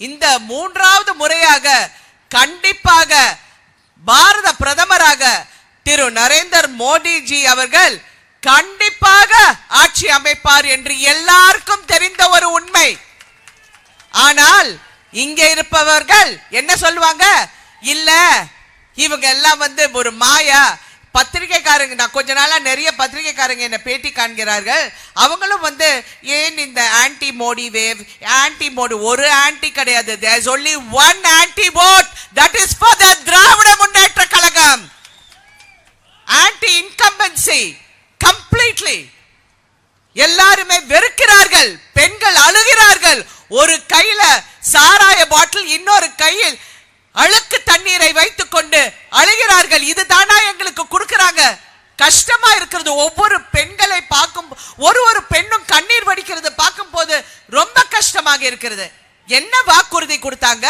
இந்த மூன்றாவது முறையாக கண்டிப்பாக பாரத பிரதமராக திரு நரேந்தர் மோடிஜி அவர்கள் கண்டிப்பாக ஆட்சி அமைப்பார் என்று எல்லாருக்கும் தெரிந்த ஒரு உண்மை. ஆனால் இங்க இருப்பவர்கள் என்ன சொல்லுவாங்க? இல்ல இவங்க எல்லாம் வந்து ஒரு மாயா பத்திரிகைக்காரங்க நான் கொஞ்ச நாளா நிறைய பத்திரிகைக்காரங்க என்ன பேட்டி காண்கிறார்கள். அவங்களும் வந்து ஏன் இந்த anti Modi wave anti Modi ஒரு ஆன்டி கிடையாது. There's only one anti vote that is for the Dravida Munnetra Kazhagam. Anti incumbency completely எல்லாருமே வெறுக்கிறார்கள். பெண்கள் அழுகிறார்கள். ஒரு கையில சாராய பாட்டில் இன்னொரு கையில் அழுக்கு தண்ணீரை வைத்துக் கொண்டு அழுகிறார்கள். இதுதான் கஷ்டமா இருக்கிறது. ஒவ்வொரு பெண்களை பார்க்கும் ஒரு ஒரு பெண்ணும் கண்ணீர் வடிக்கிறது பார்க்கும் போது ரொம்ப கஷ்டமாக இருக்கிறது. என்ன வாக்குறுதி கொடுத்தாங்க?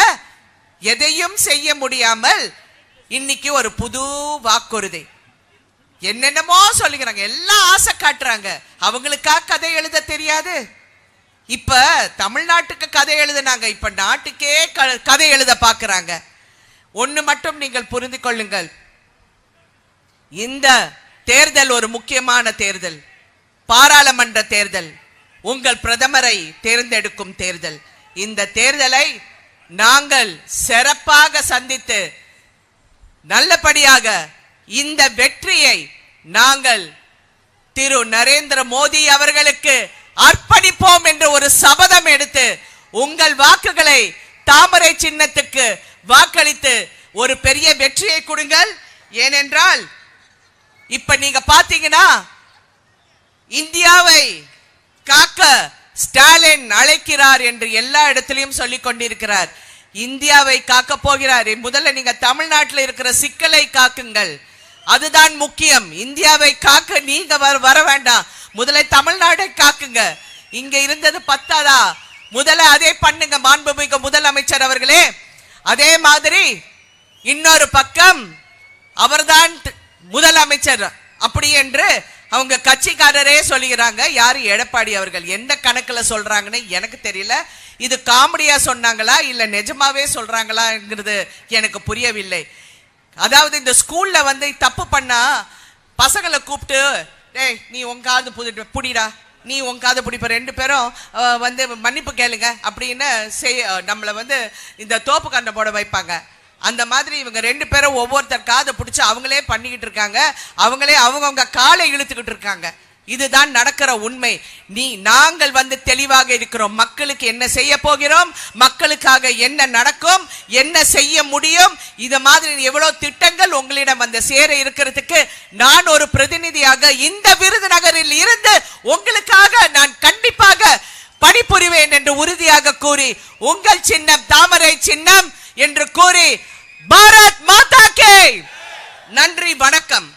எதையும் செய்ய முடியாமல் இன்னைக்கு ஒரு புது வாக்குறுதி. என்னென்னமோ சொல்லுகிறாங்க. எல்லாம் ஆசை காட்டுறாங்க. அவங்களுக்கா கதை எழுத தெரியாது? இப்ப தமிழ்நாட்டுக்கு கதை எழுதுனாங்க. இப்ப நாட்டுக்கே க- கதை எழுத பாக்குறாங்க ஒண்ணு மட்டும் நீங்கள் புரிந்து கொள்ளுங்கள். இந்த தேர்தல் ஒரு முக்கியமான தேர்தல். பாராளுமன்ற தேர்தல். உங்கள் பிரதமரை தேர்ந்தெடுக்கும் தேர்தல். இந்த தேர்தலை நாங்கள் சிறப்பாக சந்தித்து நல்லபடியாக இந்த வெற்றியை நாங்கள் திரு நரேந்திர மோடி அவர்களுக்கு அர்ப்பணிப்போம் என்று ஒரு சபதம் எடுத்து உங்கள் வாக்குகளை தாமரை சின்னத்துக்கு வாக்களித்து ஒரு பெரிய வெற்றியை கொடுங்கள். ஏனென்றால் இப்ப நீங்க பாத்தீங்கன்னா இந்தியாவை காக்க ஸ்டாலின் அழைக்கிறார் என்று எல்லா இடத்திலையும் சொல்லிக் கொண்டிருக்கிறார். இந்தியாவை காக்க போகிறார். முதல்ல நீங்க தமிழ்நாட்டில் இருக்கிற சிக்கலை காக்குங்கள். அதுதான் முக்கியம். இந்தியாவை காக்க நீங்க வர வர வேண்டாம். முதல்ல தமிழ்நாடை காக்குங்க. இங்க இருந்தது பத்தாதா? முதல்ல அதே பண்ணுங்க மாண்புமிகு முதலமைச்சர் அவர்களே. அதே மாதிரி இன்னொரு பக்கம் அவர்தான் முதலமைச்சர் அப்படி என்று அவங்க கட்சிக்காரரே சொல்லுகிறாங்க. யாரு எடப்பாடி அவர்கள் எந்த கணக்குல சொல்றாங்கன்னு எனக்கு தெரியல. இது காமெடியா சொன்னாங்களா இல்ல நிஜமாவே சொல்றாங்களாங்கிறது எனக்கு புரியவில்லை. அதாவது இந்த ஸ்கூல்ல வந்து தப்பு பண்ணா பசங்களை கூப்பிட்டு டேய் நீ உங்காவது காது புடிடா. நீ உன் காது பிடிப்ப ரெண்டு பேரும் வந்து மன்னிப்பு கேளுங்க. அப்படின்னு செய் நம்மளை வந்து இந்த தோப்பு கண்டை போட வைப்பாங்க. அந்த மாதிரி இவங்க ரெண்டு பேரும் ஒவ்வொருத்தர் காதை பிடிச்சி அவங்களே பண்ணிக்கிட்டு இருக்காங்க. அவங்களே அவங்கவுங்க காலை இழுத்துக்கிட்டு இருக்காங்க. இதுதான் நடக்கிற உண்மை. நீ நாங்கள் வந்து தெளிவாக இருக்கிறோம். மக்களுக்கு என்ன செய்ய போகிறோம்? மக்களுக்காக என்ன நடக்கும்? என்ன செய்ய முடியும்? இது மாதிரி எவ்வளவு திட்டங்கள் உங்களிடம் வந்து சேர இருக்கிறதுக்கு நான் ஒரு பிரதிநிதியாக இந்த விருதுநகரில் இருந்து உங்களுக்காக நான் கண்டிப்பாக பணிபுரிவேன் என்று உறுதியாக கூறி உங்கள் சின்னம் தாமரை சின்னம் என்று கூறி பாரத் மாதா கே. நன்றி வணக்கம்.